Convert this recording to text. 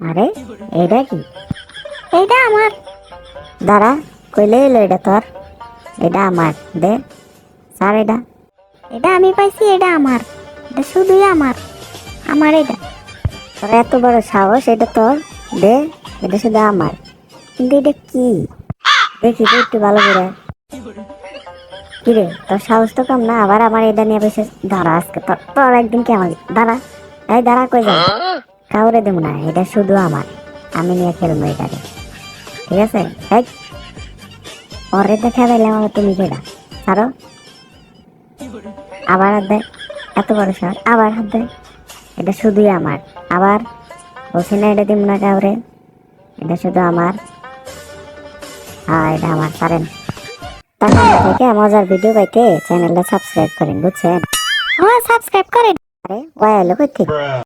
আরে এইটা কি? এইটা আমার। দাঁড়া, কইলে এলো এটা তোর। এটা আমার, দে। স্যার এটা এটা আমি পাইছি এটা আমার। এটা শুধুই আমার। আমার এটা তোর এত বড় সাহস এটা তোর। দে এটা শুধু আমার। কিন্তু এটা কি? দেখি তো একটু ভালো করে। কিরে তোর সাহস তো কম না? আবার আমার এটা নিয়ে বসে দাঁড়া আজকে। তোর তোর একদিন কি আমার দাঁড়া। এই দাঁড়া, কই যা কাউরে দেবো না এটা শুধু আমার। আমি নিয়ে খেলব এটাকে। ঠিক আছে? এই পরে দেখা পেলাম আমার তুমি কেডা ছাড়ো। আবার হাত দেয় এত বড় শহর আবার হাত দেয় এটা শুধুই আমার। আবার বলছি না এটা দিব না কাউরে। এটা শুধু আমার। হ্যাঁ এটা আমার। পারেন। তখন থেকে মজার ভিডিও পাইতে চ্যানেলটা সাবস্ক্রাইব করেন বুঝছেন? হ্যাঁ সাবস্ক্রাইব করেন। আরে ওয়াইলো কই থেকে?